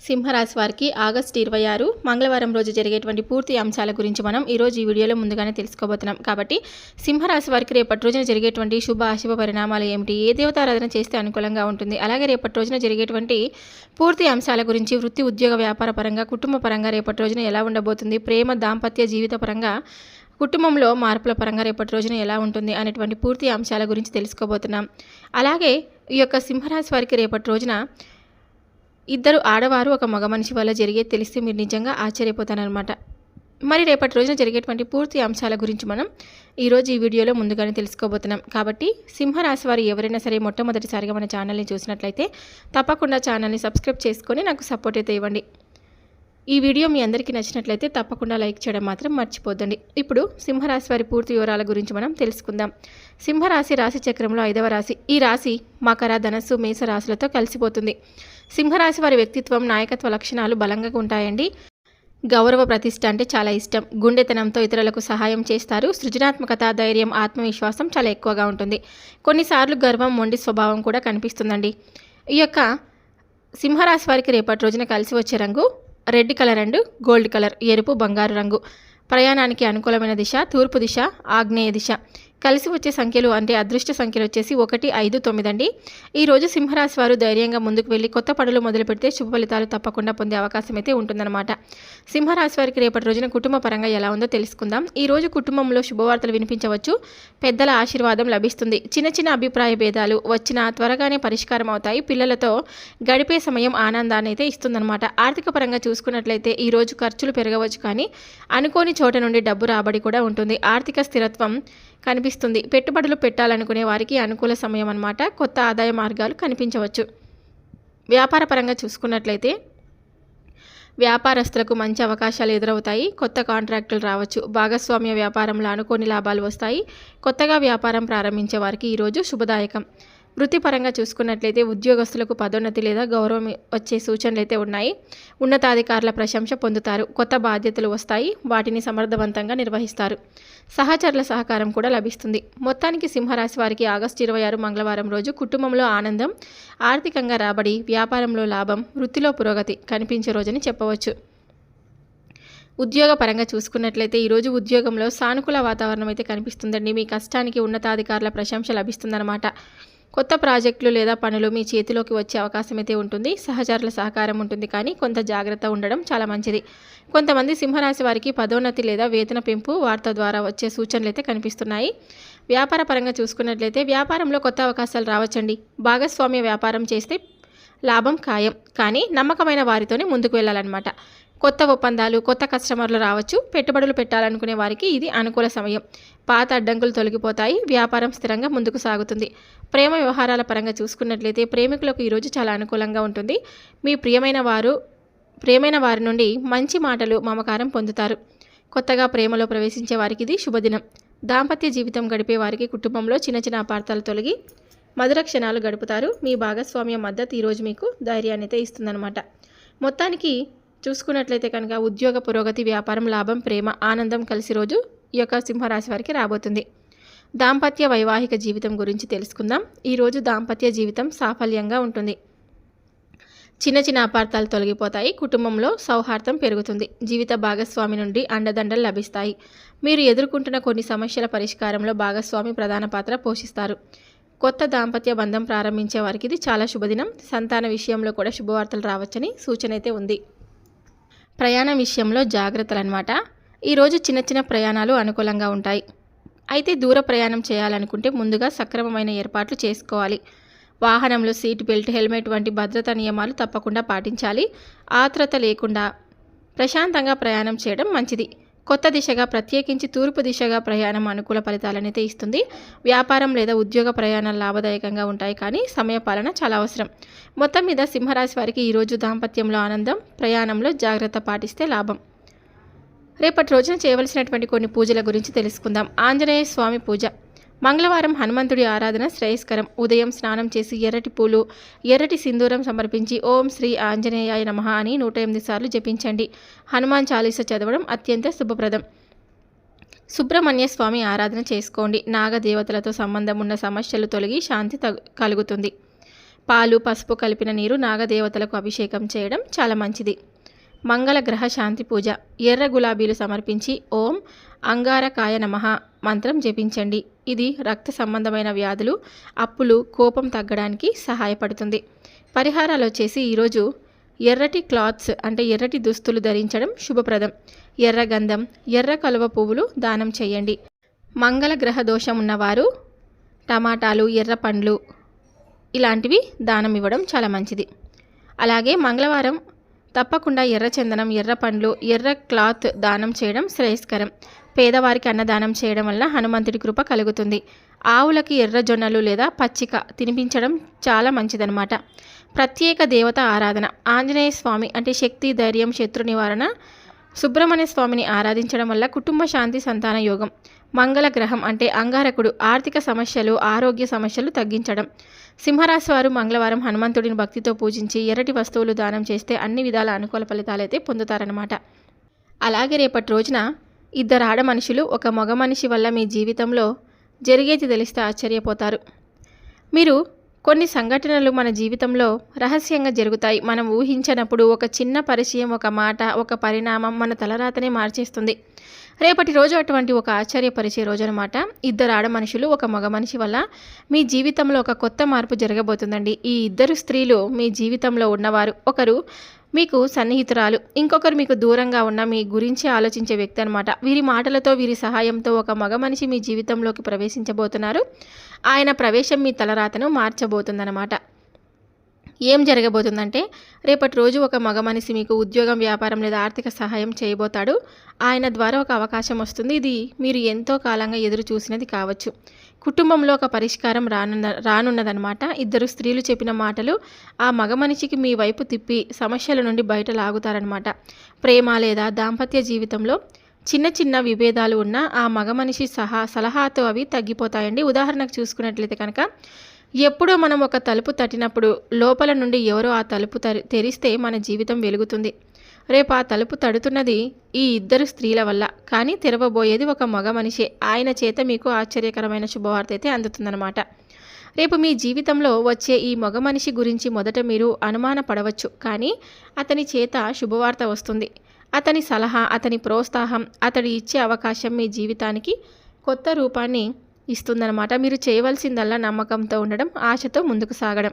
సింహరాశి వారికి ఆగస్టు ఇరవై ఆరు మంగళవారం రోజు జరిగేటువంటి పూర్తి అంశాల గురించి మనం ఈరోజు ఈ వీడియోలో ముందుగానే తెలుసుకోబోతున్నాం. కాబట్టి సింహరాశి వారికి రేపటి రోజున జరిగేటువంటి శుభ అశుభ పరిణామాలు ఏమిటి? ఏ దేవతారాధన చేస్తే అనుకూలంగా ఉంటుంది? అలాగే రేపటి రోజున జరిగేటువంటి పూర్తి అంశాల గురించి వృత్తి ఉద్యోగ వ్యాపార పరంగా కుటుంబ పరంగా రేపటి రోజున ఎలా ఉండబోతుంది? ప్రేమ దాంపత్య జీవిత పరంగా కుటుంబంలో మార్పుల పరంగా రేపటి రోజున ఎలా ఉంటుంది? అనేటువంటి పూర్తి అంశాల గురించి తెలుసుకోబోతున్నాం. అలాగే ఈ యొక్క సింహరాశి వారికి రేపటి రోజున ఇద్దరు ఆడవారు ఒక మగ మనిషి వల్ల జరిగే తెలిస్తే మీరు నిజంగా ఆశ్చర్యపోతారనమాట మరి రేపటి రోజున జరిగేటువంటి పూర్తి అంశాల గురించి మనం ఈరోజు ఈ వీడియోలో ముందుగానే తెలుసుకోబోతున్నాం. కాబట్టి సింహరాశి వారు ఎవరైనా సరే మొట్టమొదటిసారిగా మన ఛానల్ని చూసినట్లయితే తప్పకుండా ఛానల్ని సబ్స్క్రైబ్ చేసుకొని నాకు సపోర్ట్ అయితే ఇవ్వండి. ఈ వీడియో మీ అందరికీ నచ్చినట్లయితే తప్పకుండా లైక్ చేయడం మాత్రం మర్చిపోద్దండి. ఇప్పుడు సింహరాశి వారి పూర్తి వివరాల గురించి మనం తెలుసుకుందాం. సింహరాశి రాశి చక్రంలో ఐదవ రాశి. ఈ రాశి మకర ధనస్సు మేష రాశులతో కలిసిపోతుంది. సింహరాశి వారి వ్యక్తిత్వం నాయకత్వ లక్షణాలు బలంగా ఉంటాయండి. గౌరవ ప్రతిష్ట అంటే చాలా ఇష్టం. గుండెతనంతో ఇతరులకు సహాయం చేస్తారు. సృజనాత్మకత ధైర్యం ఆత్మవిశ్వాసం చాలా ఎక్కువగా ఉంటుంది. కొన్నిసార్లు గర్వం మొండి స్వభావం కూడా కనిపిస్తుందండి. ఈ యొక్క సింహరాశి వారికి రేపటి రోజున కలిసి వచ్చే రంగు red colour and gold colour. ఎరుపు బంగారు రంగు. ప్రయాణానికి అనుకూలమైన దిశ తూర్పు దిశ ఆగ్నేయ దిశ. కలిసి వచ్చే సంఖ్యలు అంటే అదృష్ట సంఖ్యలు వచ్చేసి ఒకటి ఐదు తొమ్మిది అండి. ఈరోజు సింహరాశి వారు ధైర్యంగా ముందుకు వెళ్ళి కొత్త పనులు మొదలు పెడితే శుభ ఫలితాలు తప్పకుండా పొందే అవకాశం అయితే ఉంటుందన్నమాట. సింహరాశి వారికి రేపటి రోజున కుటుంబ పరంగా ఎలా ఉందో తెలుసుకుందాం. ఈ రోజు కుటుంబంలో శుభవార్తలు వినిపించవచ్చు. పెద్దల ఆశీర్వాదం లభిస్తుంది. చిన్న చిన్న అభిప్రాయ భేదాలు వచ్చినా త్వరగానే పరిష్కారం అవుతాయి. పిల్లలతో గడిపే సమయం ఆనందాన్ని అయితే ఇస్తుందన్నమాట. ఆర్థిక పరంగా చూసుకున్నట్లయితే ఈరోజు ఖర్చులు పెరగవచ్చు కానీ అనుకోని చోట నుండి డబ్బు రాబడి కూడా ఉంటుంది. ఆర్థిక స్థిరత్వం కనిపిస్తుంది. పెట్టుబడులు పెట్టాలనుకునే వారికి అనుకూల సమయం అన్నమాట. కొత్త ఆదాయ మార్గాలు కనిపించవచ్చు. వ్యాపారపరంగా చూసుకున్నట్లయితే వ్యాపారస్తులకు మంచి అవకాశాలు ఎదురవుతాయి. కొత్త కాంట్రాక్టులు రావచ్చు. భాగస్వామ్య వ్యాపారంలో అనుకోని లాభాలు వస్తాయి. కొత్తగా వ్యాపారం ప్రారంభించే వారికి ఈరోజు శుభదాయకం. వృత్తిపరంగా చూసుకున్నట్లయితే ఉద్యోగస్తులకు పదోన్నతి లేదా గౌరవం వచ్చే సూచనలు అయితే ఉన్నాయి. ఉన్నతాధికారుల ప్రశంస పొందుతారు. కొత్త బాధ్యతలు వస్తాయి. వాటిని సమర్థవంతంగా నిర్వహిస్తారు. సహచరుల సహకారం కూడా లభిస్తుంది. మొత్తానికి సింహరాశి వారికి ఆగస్టు ఇరవై ఆరు మంగళవారం రోజు కుటుంబంలో ఆనందం ఆర్థికంగా రాబడి వ్యాపారంలో లాభం వృత్తిలో పురోగతి కనిపించే రోజని చెప్పవచ్చు. ఉద్యోగపరంగా చూసుకున్నట్లయితే ఈరోజు ఉద్యోగంలో సానుకూల వాతావరణం అయితే కనిపిస్తుందండి. మీ కష్టానికి ఉన్నతాధికారుల ప్రశంస లభిస్తుందన్నమాట. కొత్త ప్రాజెక్టులు లేదా పనులు మీ చేతిలోకి వచ్చే అవకాశం అయితే ఉంటుంది. సహచరుల సహకారం ఉంటుంది కానీ కొంత జాగ్రత్త ఉండడం చాలా మంచిది. కొంతమంది సింహరాశి వారికి పదోన్నతి లేదా వేతన పెంపు వార్త ద్వారా వచ్చే సూచనలు అయితే కనిపిస్తున్నాయి. వ్యాపార పరంగా చూసుకున్నట్లయితే వ్యాపారంలో కొత్త అవకాశాలు రావచ్చండి. భాగస్వామ్య వ్యాపారం చేస్తే లాభం ఖాయం. కానీ నమ్మకమైన వారితోనే ముందుకు వెళ్ళాలన్నమాట. కొత్త ఒప్పందాలు కొత్త కస్టమర్లు రావచ్చు పెట్టుబడులు పెట్టాలనుకునే వారికి ఇది అనుకూల సమయం. పాత అడ్డంకులు తొలగిపోతాయి వ్యాపారం స్థిరంగా ముందుకు సాగుతుంది. ప్రేమ వ్యవహారాల పరంగా చూసుకున్నట్లయితే ప్రేమికులకు ఈరోజు చాలా అనుకూలంగా ఉంటుంది. మీ ప్రియమైన వారు ప్రేమైన వారి నుండి మంచి మాటలు మమకారం పొందుతారు. కొత్తగా ప్రేమలో ప్రవేశించే వారికి ఇది శుభదినం. దాంపత్య జీవితం గడిపే వారికి కుటుంబంలో చిన్న చిన్న అపార్థాలు తొలగి మధుర క్షణాలు గడుపుతారు. మీ భాగస్వామ్య మద్దతు ఈరోజు మీకు ధైర్యాన్ని అయితే ఇస్తుందన్నమాట. మొత్తానికి చూసుకున్నట్లయితే కనుక ఉద్యోగ పురోగతి వ్యాపారం లాభం ప్రేమ ఆనందం కలిసి రోజు ఈ యొక్క సింహరాశి వారికి రాబోతుంది. దాంపత్య వైవాహిక జీవితం గురించి తెలుసుకుందాం. ఈరోజు దాంపత్య జీవితం సాఫల్యంగా ఉంటుంది. చిన్న చిన్న అపార్థాలు తొలగిపోతాయి. కుటుంబంలో సౌహార్దం పెరుగుతుంది. జీవిత భాగస్వామి నుండి అండదండలు లభిస్తాయి. మీరు ఎదుర్కొంటున్న కొన్ని సమస్యల పరిష్కారంలో భాగస్వామి ప్రధాన పాత్ర పోషిస్తారు. కొత్త దాంపత్య బంధం ప్రారంభించే వారికి ఇది చాలా శుభదినం. సంతాన విషయంలో కూడా శుభవార్తలు రావచ్చని సూచన అయితే ఉంది. ప్రయాణం విషయంలో జాగ్రత్తలు అనమాట ఈరోజు చిన్న చిన్న ప్రయాణాలు అనుకూలంగా ఉంటాయి. అయితే దూర ప్రయాణం చేయాలనుకుంటే ముందుగా సక్రమమైన ఏర్పాట్లు చేసుకోవాలి. వాహనంలో సీట్ బెల్ట్ హెల్మెట్ వంటి భద్రతా నియమాలు తప్పకుండా పాటించాలి. ఆత్రత లేకుండా ప్రశాంతంగా ప్రయాణం చేయడం మంచిది. కొత్త దిశగా ప్రత్యేకించి తూర్పు దిశగా ప్రయాణం అనుకూల ఫలితాలనైతే ఇస్తుంది. వ్యాపారం లేదా ఉద్యోగ ప్రయాణాలు లాభదాయకంగా ఉంటాయి కానీ సమయపాలన చాలా అవసరం. మొత్తం మీద సింహరాశి వారికి ఈరోజు దాంపత్యంలో ఆనందం ప్రయాణంలో జాగ్రత్త పాటిస్తే లాభం. రేపటి రోజున చేయవలసినటువంటి కొన్ని పూజల గురించి తెలుసుకుందాం. ఆంజనేయ స్వామి పూజ. మంగళవారం హనుమంతుడి ఆరాధన శ్రేయస్కరం. ఉదయం స్నానం చేసి ఎర్రటి పూలు ఎర్రటి సింధూరం సమర్పించి ఓం శ్రీ ఆంజనేయాయ నమః అని నూట ఎనిమిది సార్లు జపించండి. హనుమాన్ చాలీస చదవడం అత్యంత శుభప్రదం. సుబ్రహ్మణ్య స్వామి ఆరాధన చేసుకోండి. నాగదేవతలతో సంబంధం ఉన్న సమస్యలు తొలగి శాంతి కలుగుతుంది. పాలు పసుపు కలిపిన నీరు నాగదేవతలకు అభిషేకం చేయడం చాలా మంచిది. మంగళ గ్రహ శాంతి పూజ. ఎర్ర గులాబీలు సమర్పించి ఓం అంగారకాయ నమః. మంత్రం జపించండి. ఇది రక్త సంబంధమైన వ్యాధులు అప్పులు కోపం తగ్గడానికి సహాయపడుతుంది. పరిహారాలు వచ్చేసి ఈరోజు ఎర్రటి క్లాత్స్ అంటే ఎర్రటి దుస్తులు ధరించడం శుభప్రదం. ఎర్ర గంధం ఎర్ర కలువ పువ్వులు దానం చేయండి. మంగళ గ్రహ దోషం ఉన్నవారు టమాటాలు ఎర్ర పండ్లు ఇలాంటివి దానం ఇవ్వడం చాలా మంచిది. అలాగే మంగళవారం తప్పకుండా ఎర్ర చందనం ఎర్ర పండ్లు ఎర్ర క్లాత్ దానం చేయడం శ్రేయస్కరం. పేదవారికి అన్నదానం చేయడం వల్ల హనుమంతుడి కృప కలుగుతుంది. ఆవులకి ఎర్రజొన్నలు లేదా పచ్చిక తినిపించడం చాలా మంచిదన్నమాట. ప్రత్యేక దేవత ఆరాధన. ఆంజనేయ స్వామి అంటే శక్తి ధైర్యం శత్రు నివారణ సుబ్రహ్మణ్య స్వామిని ఆరాధించడం వల్ల కుటుంబ శాంతి సంతాన యోగం. మంగళ గ్రహం అంటే అంగారకుడు ఆర్థిక సమస్యలు ఆరోగ్య సమస్యలు తగ్గించడం. సింహరాశి వారు మంగళవారం హనుమంతుడిని భక్తితో పూజించి ఎర్రటి వస్తువులు దానం చేస్తే అన్ని విధాల అనుకూల ఫలితాలైతే పొందుతారనమాట అలాగే రేపటి రోజున ఇద్దరు ఆడ మనుషులు ఒక మగ మనిషి వల్ల మీ జీవితంలో జరిగేది తెలిస్తే ఆశ్చర్యపోతారు. మీరు కొన్ని సంఘటనలు మన జీవితంలో రహస్యంగా జరుగుతాయి. మనం ఊహించనప్పుడు ఒక చిన్న పరిచయం ఒక మాట ఒక పరిణామం మన తలరాతనే మార్చేస్తుంది. రేపటి రోజు అటువంటి ఒక ఆశ్చర్యపరిచే రోజు అనమాట ఇద్దరు ఆడ మనుషులు ఒక మగ మనిషి వల్ల మీ జీవితంలో ఒక కొత్త మార్పు జరగబోతుందండి. ఈ ఇద్దరు స్త్రీలు మీ జీవితంలో ఉన్నవారు. ఒకరు మీకు సన్నిహితురాలు. ఇంకొకరు మీకు దూరంగా ఉన్న మీ గురించి ఆలోచించే వ్యక్తి అనమాట వీరి మాటలతో వీరి సహాయంతో ఒక మగ మనిషి మీ జీవితంలోకి ప్రవేశించబోతున్నారు. ఆయన ప్రవేశం మీ తలరాతను మార్చబోతుందన్నమాట. ఏం జరగబోతుందంటే రేపటి రోజు ఒక మగ మనిషి మీకు ఉద్యోగం వ్యాపారం లేదా ఆర్థిక సహాయం చేయబోతాడు. ఆయన ద్వారా ఒక అవకాశం వస్తుంది. ఇది మీరు ఎంతో కాలంగా ఎదురు చూసినది కావచ్చు. కుటుంబంలో ఒక పరిష్కారం రానున్న రానున్నదనమాట ఇద్దరు స్త్రీలు చెప్పిన మాటలు ఆ మగ మనిషికి మీ వైపు తిప్పి సమస్యల నుండి బయట లాగుతారనమాట ప్రేమ లేదా దాంపత్య జీవితంలో చిన్న చిన్న విభేదాలు ఉన్న ఆ మగ మనిషి సహా సలహాతో అవి తగ్గిపోతాయండి. ఉదాహరణకు చూసుకున్నట్లయితే కనుక ఎప్పుడో మనం ఒక తలుపు తట్టినప్పుడు లోపల నుండి ఎవరో ఆ తలుపు తెరిస్తే మన జీవితం వెలుగుతుంది. రేపు ఆ తలుపు తడుతున్నది ఈ ఇద్దరు స్త్రీల వల్ల. కానీ తెరవబోయేది ఒక మగ మనిషే. ఆయన చేత మీకు ఆశ్చర్యకరమైన శుభవార్త అయితే అందుతుందన్నమాట. రేపు మీ జీవితంలో వచ్చే ఈ మగ మనిషి గురించి మొదట మీరు అనుమాన పడవచ్చు కానీ అతని చేత శుభవార్త వస్తుంది. అతని సలహా అతని ప్రోత్సాహం అతడి ఇచ్చే అవకాశం మీ జీవితానికి కొత్త రూపాన్ని ఇస్తుందన్నమాట. మీరు చేయవలసిందల్లా నమ్మకంతో ఉండడం ఆశతో ముందుకు సాగడం.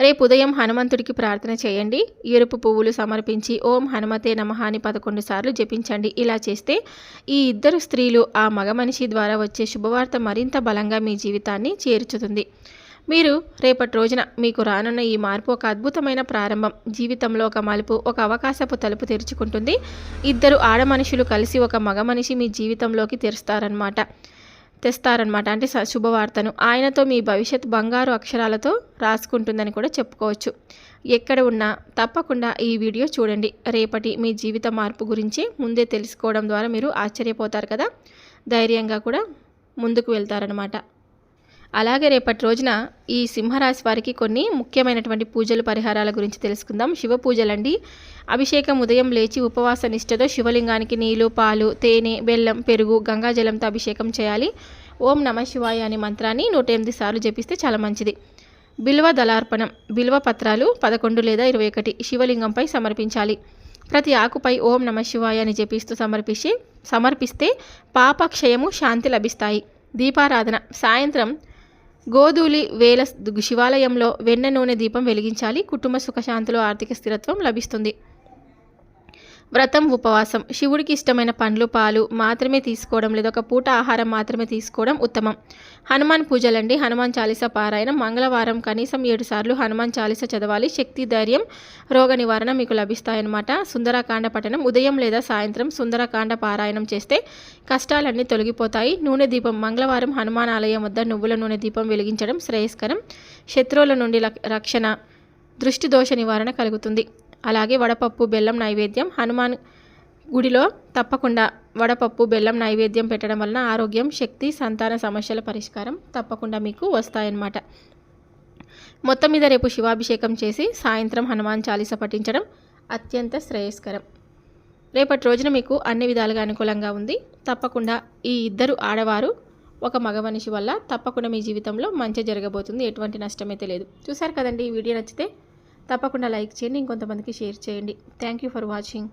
రేపు ఉదయం హనుమంతుడికి ప్రార్థన చేయండి. ఎరుపు పువ్వులు సమర్పించి ఓం హనుమతే నమః అని పదకొండు సార్లు జపించండి. ఇలా చేస్తే ఈ ఇద్దరు స్త్రీలు ఆ మగ మనిషి ద్వారా వచ్చే శుభవార్త మరింత బలంగా మీ జీవితాన్ని చేర్చుతుంది. మీరు రేపటి రోజున మీకు రానున్న ఈ మార్పు ఒక అద్భుతమైన ప్రారంభం. జీవితంలో ఒక మలుపు ఒక అవకాశపు తలుపు తెరుచుకుంటుంది. ఇద్దరు ఆడ మనుషులు కలిసి ఒక మగ మనిషి మీ జీవితంలోకి తెరుస్తారనమాట తెస్తారనమాట అంటే స- శుభవార్తను. ఆయనతో మీ భవిష్యత్ బంగారు అక్షరాలతో రాసుకుంటుందని కూడా చెప్పుకోవచ్చు. ఎక్కడ ఉన్నా తప్పకుండా ఈ వీడియో చూడండి. రేపటి మీ జీవిత మార్పు గురించి ముందే తెలుసుకోవడం ద్వారా మీరు ఆశ్చర్యపోతారు కదా. ధైర్యంగా కూడా ముందుకు వెళ్తారనమాట అలాగే రేపటి రోజున ఈ సింహరాశి వారికి కొన్ని ముఖ్యమైనటువంటి పూజలు పరిహారాల గురించి తెలుసుకుందాం. శివ పూజలండి. అభిషేకం ఉదయం లేచి ఉపవాస నిష్టతో శివలింగానికి నీళ్ళు పాలు తేనె బెల్లం పెరుగు గంగాజలంతో అభిషేకం చేయాలి. ఓం నమ శివాయ అనే మంత్రాన్ని నూట ఎనిమిది సార్లు జపిస్తే చాలా మంచిది. బిల్వ దళార్పణం బిల్వ పత్రాలు పదకొండు లేదా ఇరవై ఒకటి శివలింగంపై సమర్పించాలి. ప్రతి ఆకుపై ఓం నమ శివాయ అని జపిస్తూ సమర్పించి సమర్పిస్తే పాపక్షయము శాంతి లభిస్తాయి. దీపారాధన సాయంత్రం గోధూలి వేల శివాలయంలో వెన్న నూనె దీపం వెలిగించాలి. కుటుంబ సుఖశాంతులు ఆర్థిక స్థిరత్వం లభిస్తుంది. వ్రతం ఉపవాసం. శివుడికి ఇష్టమైన పండ్లు పాలు మాత్రమే తీసుకోవడం లేదా ఒక పూట ఆహారం మాత్రమే తీసుకోవడం ఉత్తమం. హనుమాన్ పూజలండి. హనుమాన్ చాలీస పారాయణం. మంగళవారం కనీసం ఏడు సార్లు హనుమాన్ చాలీస చదవాలి. శక్తి ధైర్యం రోగ నివారణ మీకు లభిస్తాయన్నమాట. సుందరకాండ పఠనం. ఉదయం లేదా సాయంత్రం సుందరకాండ పారాయణం చేస్తే కష్టాలన్నీ తొలగిపోతాయి. నూనె దీపం. మంగళవారం హనుమాన్ ఆలయం వద్ద నువ్వుల నూనె దీపం వెలిగించడం శ్రేయస్కరం. శత్రువుల నుండి రక్షణ. దృష్టి దోష నివారణ కలుగుతుంది. అలాగే వడపప్పు బెల్లం నైవేద్యం. హనుమాన్ గుడిలో తప్పకుండా వడపప్పు బెల్లం నైవేద్యం పెట్టడం వలన ఆరోగ్యం శక్తి సంతాన సమస్యల పరిష్కారం తప్పకుండా మీకు వస్తాయన్నమాట. మొత్తం మీద రేపు శివాభిషేకం చేసి సాయంత్రం హనుమాన్ చాలీస పఠించడం అత్యంత శ్రేయస్కరం. రేపటి రోజున మీకు అన్ని విధాలుగా అనుకూలంగా ఉంది. తప్పకుండా ఈ ఇద్దరు ఆడవారు ఒక మగ మనిషి వల్ల తప్పకుండా మీ జీవితంలో మంచి జరగబోతుంది. ఎటువంటి నష్టమైతే లేదు. చూసారు కదండి ఈ వీడియో నచ్చితే తప్పకుండా లైక్ చేయండి ఇంకొంతమందికి షేర్ చేయండి. Thank you for watching